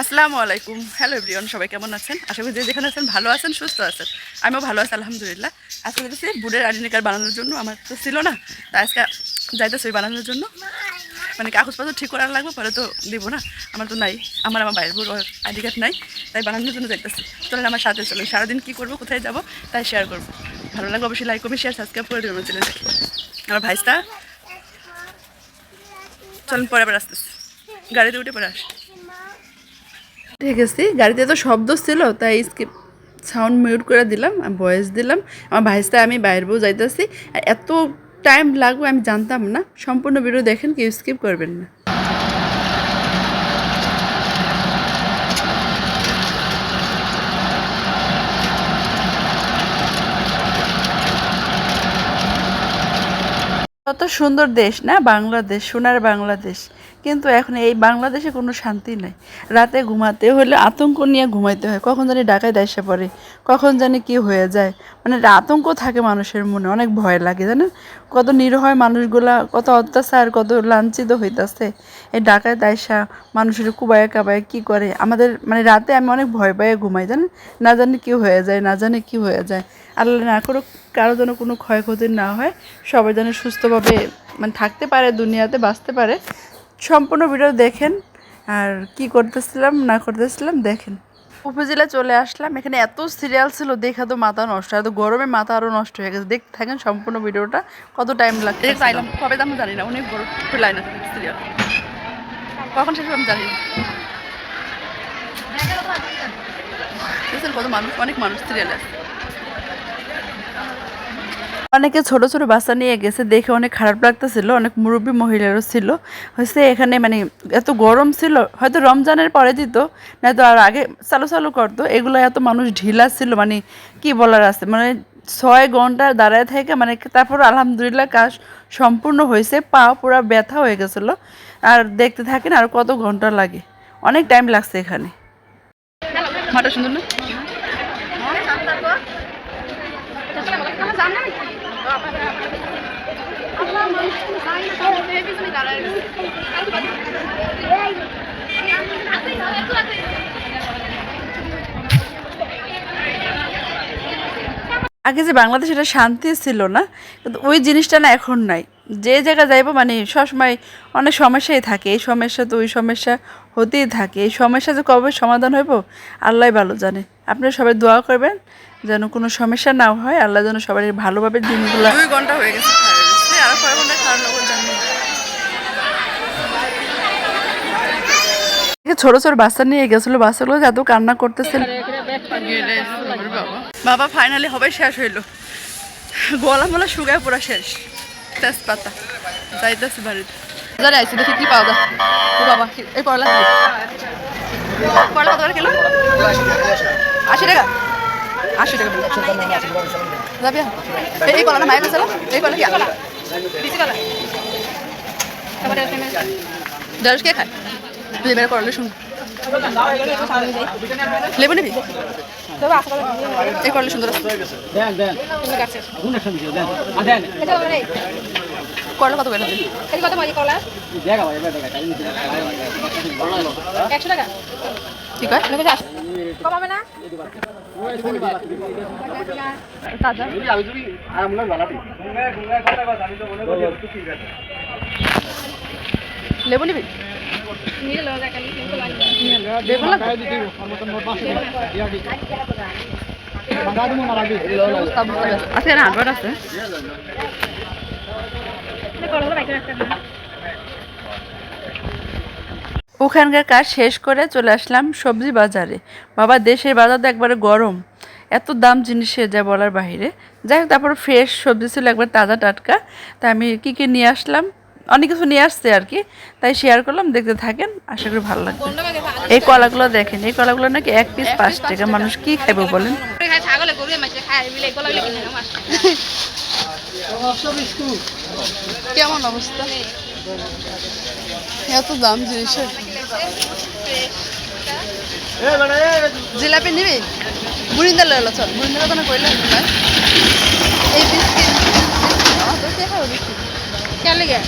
আসসালামু আলাইকুম। Hello everyone সবাই কেমন আছেন? আশা করি যে যেখানে আছেন ভালো আছেন, সুস্থ আছেন। আমিও ভালো আছি, আলহামদুলিল্লাহ। আজকে যেতেছি বুড়ের আইডেন্টি কার্ড বানানোর জন্য আমার তো ছিল না, তাই আজকে যাইতেছি বানানোর জন্য। মানে কাগজপত্র ঠিক করার লাগবে, পরে তো দিব না। আমার তো নাই, আমার আমার বাইরের বুড়ো আইডি কার্ড নাই, তাই বানানোর জন্য যাইতেছি। চলেন আমার সাথে চলুন সারাদিন কী করব, কোথায় যাব, তাই শেয়ার করব। ভালো লাগবে অবশ্যই লাইক করবে শেয়ার সাবস্ক্রাইব করে দেবেন চ্যানেল আমার ভাইসটা চলেন পরে আবার আসতেছি। গাড়িতে উঠে পরে আসি। ঠিক আছে গাড়িতে তো শব্দ ছিল, তাই স্কিপ সাউন্ড মিউট করে দিলাম ভয়েস দিলাম। আমার ভাইসটা আমি বাইরে বউ যাইতেছি, আর এত টাইম লাগবে আমি জানতাম না। সম্পূর্ণ ভিডিও দেখেন, কেউ স্কিপ করবেন না। কত সুন্দর দেশ না, বাংলাদেশ, সোনার বাংলাদেশ। কিন্তু এখন এই বাংলাদেশে কোনো শান্তি নাই। রাতে ঘুমাতে হলে আতঙ্ক নিয়ে ঘুমাইতে হয়। কখন জানি ডাকায় দেশে পড়ে। কখন জানি কি হয়ে যায়। মানে আতঙ্ক থাকে মানুষের মনে, অনেক ভয় লাগে জানেন কত নিরহয় মানুষগুলা, কত অত্যাচার, কত লাঞ্ছিত হইতাছে। এই ডাকায় দায়সা মানুষের কুবায় কাবায় কি করে? আমাদের মানে রাতে আমি অনেক ভয় পাই ঘুমাই জানেন না জানি কি হয়ে যায়, না জানি কি হয়ে যায়। আল্লাহ না করুক, কারও যেন কোনো ক্ষয়ক্ষতি না হয়। সবাই যেন সুস্থভাবে মানে থাকতে পারে, দুনিয়াতে বাঁচতে পারে। সম্পূর্ণ ভিডিও দেখেন। আর কি করতেছিলাম না করতেছিলাম দেখেন। উপজেলায় চলে আসলাম। এখানে এত সিরিয়াল ছিল দেখা তো মাথা নষ্ট এত গরমে মাথা আরও নষ্ট হয়ে গেছে। দেখতে থাকেন সম্পূর্ণ ভিডিওটা কত টাইম লাগছে চাইলাম কবে দাম জানি না অনেক বড় লাইন আছে সিরিয়াল কখন শেষ আমি জানি না। কত মানুষ অনেক মানুষ সিরিয়াল আছে। অনেকে ছোট ছোট বাচ্চা নিয়ে গেছে, দেখে অনেক খারাপ লাগতেছিল, অনেক মুরব্বী মহিলারও ছিল। হচ্ছে এখানে মানে এত গরম ছিল, হয়তো রমজানের পরে দিত না তো আর আগে চালু চালু করতো, এগুলো এত মানুষ ঢিলা ছিল মানে কি বলার আছে মানে ছয় ঘণ্টা দাঁড়ায় থেকে মানে তারপর আলহামদুলিল্লাহ কাজ সম্পূর্ণ হয়েছে পা পুরা ব্যথা হয়ে গেছিল, আর দেখতে থাকেন আর কত ঘণ্টা লাগে, অনেক টাইম লাগছে এখানে। মাটা সুন্দর না? আগে যে বাংলাদেশ, এটা শান্তি ছিল না, কিন্তু ওই জিনিসটা না এখন নাই। যে জায়গায় যাইবো মানে সবসময় অনেক সমস্যাই থাকে। এই সমস্যা তো ওই সমস্যা হতেই থাকে। এই সমস্যা যে কবে সমাধান হইব আল্লাহ ভালো জানে। আপনারা সবাই দোয়া করবেন যেন কোনো সমস্যা না হয়। আল্লাহ যেন সবাই ভালোভাবে দিনগুলো দুই ঘণ্টা হয়ে গেছে কয় ঘণ্টা খাওয়ার লোক জানি ছোট ছোট বাচ্চা নিয়ে গেছিল বাচ্চাগুলো এত কান্না করতেছিল বাবা ফাইনালি হবে শেষ হইল। গলা মলা শুকায় পুরো শেষ। তেজপাতা। যাইতেছে বাড়িতে। আইসি দেখি কি পাওয়া যায়। বাবা এই কত কিলো? আশি টাকা। আশি টাকা যাবি এই- কলা না মায়ের কাছে এই কলা কি? কলা। ঢেঁড়স কে খায়? এবারে করলে শুন লেবু নিবি করলে সুন্দর করলা কত একশো টাকা ঠিক আছে কমাবে না তাজা লেবু নিবি আছে না আছে। ওখানকার কাজ শেষ করে চলে আসলাম সবজি বাজারে। বাবা, দেশের বাজার তো একবারে গরম। এত দাম জিনিসের যা বলার বাইরে যাই হোক, তারপর ফ্রেশ সবজি ছিল একবার তাজা টাটকা। তা আমি কী কী নিয়ে আসলাম? অনেক কিছু নিয়ে আসছে আর কি তাই শেয়ার করলাম দেখতে থাকেন আশা করি ভালো লাগবে। এই কলাগুলো দেখেন এই কলাগুলো নাকি এক পিস পাঁচ টাকা মানুষ কি খাইবে বলেন? কেমন অবস্থা? এত দাম জিনিসের। জিলাপি নিবি? বুড়িন্দা লইলো চল। বুড়িন্দা কথা না কইলে এই বিস্কিট কেন লাগে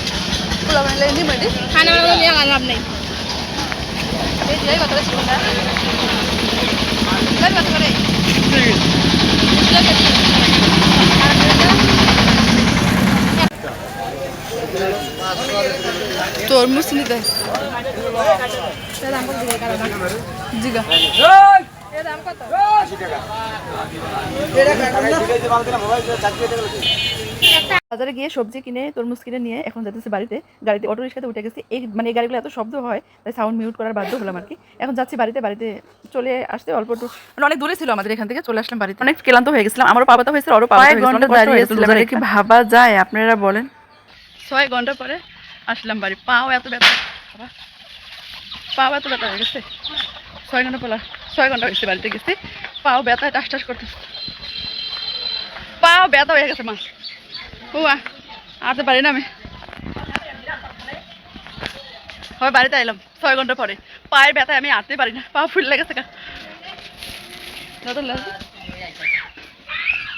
পোলা বানাইলে নিবি খানা নিয়ে লাভ নেই এই যে কত ছিল কত কত করে তরমুজ নিতে জিগা বাজারে গিয়ে সবজি কিনে তরমুজ কিনে নিয়ে এখন যাচ্ছি বাড়িতে। গাড়িতে অটো রিক্সাতে উঠে গেছি। এই মানে এই গাড়িগুলো এত শব্দ হয় তাই সাউন্ড মিউট করার বাধ্য হলাম আর কি। এখন যাচ্ছি বাড়িতে বাড়িতে চলে আসতে অল্প একটু মানে অনেক দূরে ছিল আমাদের এখান থেকে চলে আসলাম বাড়িতে। অনেক ক্লান্ত হয়ে গেছিলাম। আমারও পাবাতা হয়েছিল আরও পাবাতা কি ভাবা যায় আপনারা বলেন। ছয় ঘণ্টা পরে আসলাম বাড়ি। পাও এত ব্যথা। পাও এত ব্যথা হয়ে গেছে। ছয় ঘণ্টা পর ছয় ঘণ্টা হয়েছে বাড়িতে গেছি। পাও ব্যথায় টাস টাস করতেছে। পাও ব্যথা হয়ে গেছে, মা। ও আর তো পারি না আমি। হয়, বাড়িতে এলাম ছয় ঘণ্টা পরে। পায়ের ব্যথায় আমি আটতে পারি না পা ফুল লেগেছে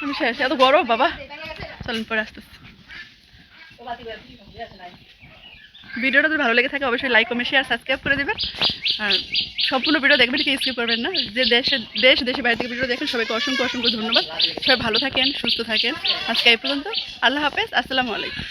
আমি শেষ, এত গরম, বাবা। চলেন, পরে আসতেছি। ভিডিওটা যদি ভালো লেগে থাকে, অবশ্যই লাইক কমেন্ট শেয়ার সাবস্ক্রাইব করে দেবেন। সম্পূর্ণ ভিডিও দেখবেন কি স্কিপ করবেন না। যে দেশে, দেশ দেশে বাইরে থেকে ভিডিও দেখেন সবাইকে অসংখ্য অসংখ্য ধন্যবাদ। সবাই ভালো থাকেন, সুস্থ থাকেন। আজকে এই পর্যন্ত, আল্লাহ হাফেজ, আসসালামু আলাইকুম।